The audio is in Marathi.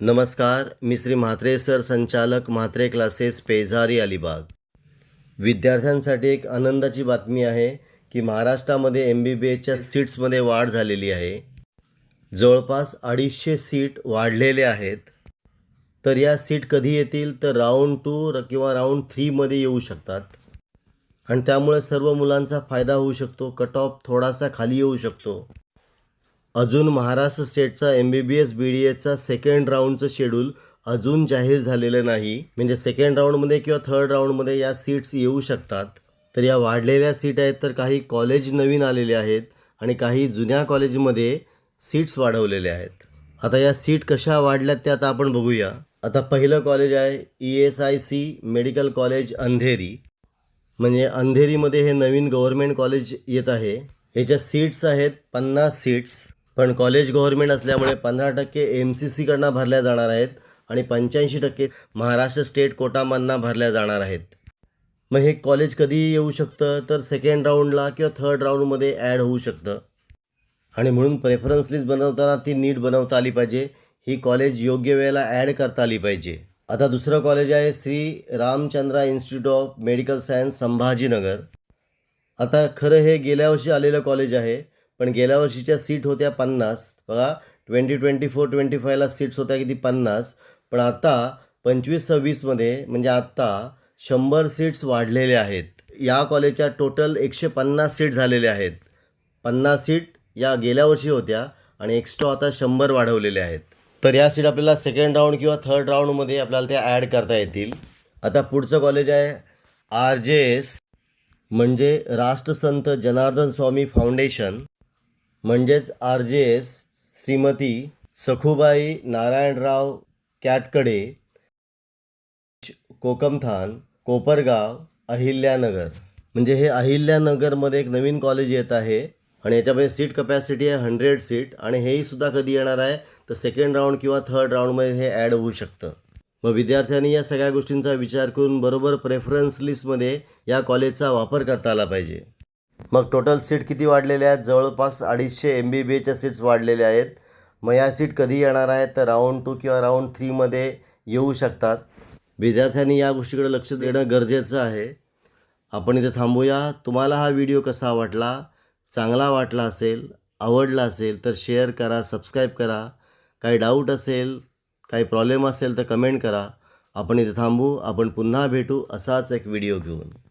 नमस्कार मी श्री म्हात्रे सर संचालक म्हात्रे क्लासेस पेझारी अलिबाग. विद्यार्थ्यांसाठी एक आनंदाची बातमी आहे की महाराष्ट्रामध्ये एम बी बी एच्या सीट्समध्ये वाढ झालेली आहे. जवळपास अडीचशे सीट वाढलेले आहेत. तर या सीट कधी येतील? तर राऊंड टू किंवा राऊंड थ्रीमध्ये येऊ शकतात. आणि त्यामुळे सर्व मुलांचा फायदा होऊ शकतो कट ऑफ थोडासा खाली येऊ शकतो. अजून Maharashtra स्टेटचा M B B S B D एचा सेकंड राऊंडचं शेड्यूल अजून जाहीर झालेलं नाही. म्हणजे सेकंड राऊंडमध्ये किंवा थर्ड राऊंडमध्ये या सीट्स येऊ शकतात. तर या वाढलेल्या सीट आहेत तर काही कॉलेज नवीन आलेले आहेत आणि काही जुन्या कॉलेजमध्ये सीट्स वाढवलेल्या आहेत. आता या सीट कशा वाढल्यात ते आता आपण बघूया. आता पहिलं कॉलेज आहे E S I C medical college Andheri. म्हणजे अंधेरीमध्ये हे नवीन गव्हर्मेंट कॉलेज येत आहे. याच्या सीट्स आहेत पन्नास सीट्स पण कॉलेज गव्हर्मेंट असल्यामुळे पंधरा टक्के एम सी सीकडनं भरल्या जाणार आहेत आणि पंच्याऐंशी टक्के महाराष्ट्र स्टेट कोटामधनं भरल्या जाणार आहेत. मग हे कॉलेज कधी येऊ शकतं? तर सेकंड राऊंडला किंवा थर्ड राऊंडमध्ये ॲड होऊ शकतं. आणि म्हणून प्रेफरन्स लिस्ट बनवताना ती नीट बनवता आली पाहिजे. ही कॉलेज योग्य वेळेला ॲड करता आली पाहिजे. आता दुसरं कॉलेज आहे Shri Ramchandra institute of medical science Sambhajinagar. आता खरं हे गेल्या वर्षी आलेलं कॉलेज आहे. पण गेल्या वर्षीच्या सीट होत्या पन्नास. बघा ट्वेंटी ट्वेंटी फोर ट्वेंटी फायला सीट्स होत्या किती? पन्नास. पण आता पंचवीस सव्वीसमध्ये म्हणजे आत्ता शंभर सीट्स वाढलेले आहेत. या कॉलेजच्या टोटल एकशे पन्नास सीट झालेल्या आहेत. पन्नास सीट या गेल्या वर्षी होत्या आणि एक्स्ट्रा आता शंभर वाढवलेल्या आहेत. तर या सीट आपल्याला सेकंड राऊंड किंवा थर्ड राऊंडमध्ये आपल्याला त्या ॲड करता येतील. आता पुढचं कॉलेज आहे आर जे एस म्हणजे राष्ट्रसंत जनार्दन स्वामी फाउंडेशन म्हणजेच R J S Shrimati Sakhubai Narayanrao कॅटकडे Kokamthan Kopargaon Ahilyanagar. म्हणजे हे अहिल्यानगरमध्ये एक नवीन कॉलेज येत आहे आणि याच्यामध्ये सीट कपॅसिटी आहे हंड्रेड सीट आणि हेही सुद्धा कधी येणार आहे? तर सेकंड राऊंड किंवा थर्ड राऊंडमध्ये हे ॲड होऊ शकतं. मग विद्यार्थ्यांनी या सगळ्या गोष्टींचा विचार करून बरोबर प्रेफरन्स लिस्टमध्ये या कॉलेजचा वापर करता आला पाहिजे. मग टोटल सीट किती वाढलेल्या आहेत? जवळपास अडीचशे एम बी बी एच्या सीट्स वाढलेल्या आहेत. मग या सीट कधी येणार आहेत? तर राऊंड टू किंवा राऊंड थ्रीमध्ये येऊ शकतात. विद्यार्थ्यांनी या गोष्टीकडे लक्ष देणं गरजेचं आहे. आपण इथे थांबूया. तुम्हाला हा व्हिडिओ कसा वाटला? चांगला वाटला असेल? आवडला असेल? तर शेअर करा सबस्क्राईब करा. काही डाऊट असेल काही प्रॉब्लेम असेल तर कमेंट करा. आपण इथे थांबू. आपण पुन्हा भेटू असाच एक व्हिडिओ घेऊन.